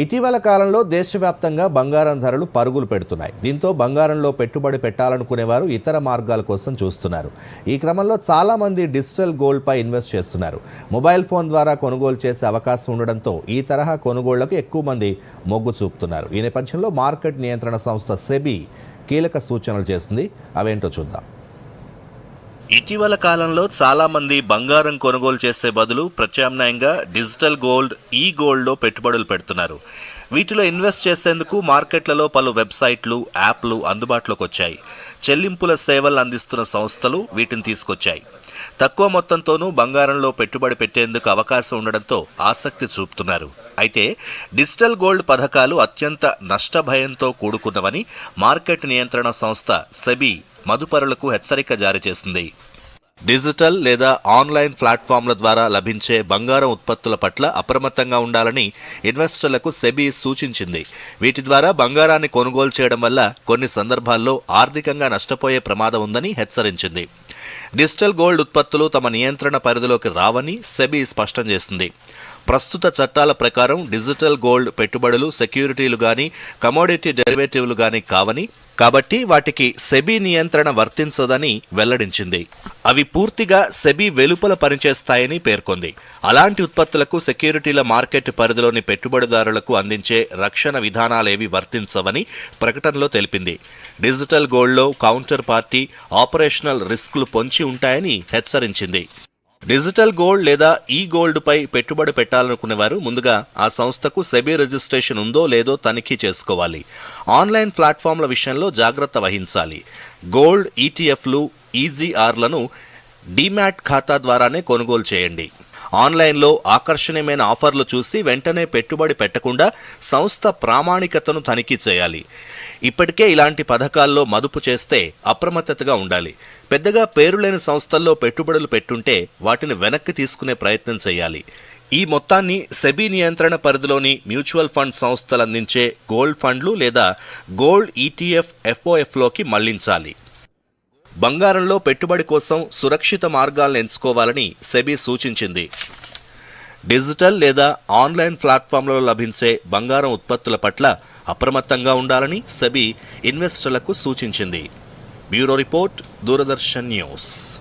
ఇటీవల కాలంలో దేశవ్యాప్తంగా బంగారం ధరలు పరుగులు పెడుతున్నాయి. దీంతో బంగారంలో పెట్టుబడి పెట్టాలనుకునేవారు ఇతర మార్గాల కోసం చూస్తున్నారు. ఈ క్రమంలో చాలామంది డిజిటల్ గోల్డ్పై ఇన్వెస్ట్ చేస్తున్నారు. మొబైల్ ఫోన్ ద్వారా కొనుగోలు చేసే అవకాశం ఉండడంతో ఈ తరహా కొనుగోళ్ళకు ఎక్కువ మంది మొగ్గు చూపుతున్నారు. ఈ నేపథ్యంలో మార్కెట్ నియంత్రణ సంస్థ సెబీ కీలక సూచనలు చేసింది. అవేంటో చూద్దాం. ఇటీవల కాలంలో చాలామంది బంగారం కొనుగోలు చేసే బదులు ప్రత్యామ్నాయంగా డిజిటల్ గోల్డ్ ఈ గోల్డ్లో పెట్టుబడులు పెడుతున్నారు. వీటిలో ఇన్వెస్ట్ చేసేందుకు మార్కెట్లలో పలు వెబ్సైట్లు యాప్లు అందుబాటులోకి వచ్చాయి చెల్లింపుల సేవలు అందిస్తున్న సంస్థలు వీటిని తీసుకొచ్చాయి. తక్కువ మొత్తంతోనూ బంగారంలో పెట్టుబడి పెట్టేందుకు అవకాశం ఉండడంతో ఆసక్తి చూపుతున్నారు. అయితే డిజిటల్ గోల్డ్ పథకాలు అత్యంత నష్టభయంతో కూడుకున్నవని మార్కెట్ నియంత్రణ సంస్థ సెబీ మదుపరులకు హెచ్చరిక జారీ చేసింది. డిజిటల్ లేదా ఆన్లైన్ ప్లాట్ఫామ్ల ద్వారా లభించే బంగారం ఉత్పత్తుల పట్ల అప్రమత్తంగా ఉండాలని ఇన్వెస్టర్లకు సెబీ సూచించింది. వీటి ద్వారా బంగారాన్ని కొనుగోలు చేయడం వల్ల కొన్ని సందర్భాల్లో ఆర్థికంగా నష్టపోయే ప్రమాదం ఉందని హెచ్చరించింది. డిజిటల్ గోల్డ్ ఉత్పత్తులు తమ నియంత్రణ పరిధిలోకి రావని సెబీ స్పష్టం చేసింది. ప్రస్తుత చట్టాల ప్రకారం డిజిటల్ గోల్డ్ పెట్టుబడులు సెక్యూరిటీలు గాని కమోడిటీ డెరివేటివ్లు గాని కావని కాబట్టి వాటికి సెబీ నియంత్రణ వర్తించదని వెల్లడించింది. అవి పూర్తిగా సెబీ వెలుపల పనిచేస్తాయని పేర్కొంది. అలాంటి ఉత్పత్తులకు సెక్యూరిటీల మార్కెట్ పరిధిలోని పెట్టుబడిదారులకు అందించే రక్షణ విధానాలేవి వర్తించవని ప్రకటనలో తెలిపింది. డిజిటల్ గోల్డ్లో కౌంటర్ పార్టీ ఆపరేషనల్ రిస్క్లు పొంచి ఉంటాయని హెచ్చరించింది. డిజిటల్ గోల్డ్ లేదా ఈ గోల్డ్ పై పెట్టుబడి పెట్టాలనుకునేవారు ముందుగా ఆ సంస్థకు సెబీ రిజిస్ట్రేషన్ ఉందో లేదో తనిఖీ చేసుకోవాలి. ఆన్లైన్ ప్లాట్ఫామ్ల విషయంలో జాగ్రత్త వహించాలి. గోల్డ్ ఈటీఎఫ్లు ఈజీఆర్లను డీమ్యాట్ ఖాతా ద్వారానే కొనుగోలు చేయండి. ఆన్లైన్లో ఆకర్షణీయమైన ఆఫర్లు చూసి వెంటనే పెట్టుబడి పెట్టకుండా సంస్థ ప్రామాణికతను తనిఖీ చేయాలి. ఇప్పటికే ఇలాంటి పథకాల్లో మదుపు చేస్తే అప్రమత్తతగా ఉండాలి. పెద్దగా పేరులేని సంస్థల్లో పెట్టుబడులు పెట్టుంటే వాటిని వెనక్కి తీసుకునే ప్రయత్నం చేయాలి. ఈ మొత్తాన్ని సెబీ నియంత్రణ పరిధిలోని మ్యూచువల్ ఫండ్ సంస్థలు అందించే గోల్డ్ ఫండ్లు లేదా గోల్డ్ ఈటీఎఫ్ ఎఫ్ఓఎఫ్లోకి మళ్ళించాలి. బంగారంలో పెట్టుబడి కోసం సురక్షిత మార్గాలను ఎంచుకోవాలని సెబీ సూచించింది. డిజిటల్ లేదా ఆన్లైన్ ప్లాట్ఫామ్లలో లభించే బంగారం ఉత్పత్తుల పట్ల అప్రమత్తంగా ఉండాలని సెబీ ఇన్వెస్టర్లకు సూచించింది. Bureau report Doordarshan news.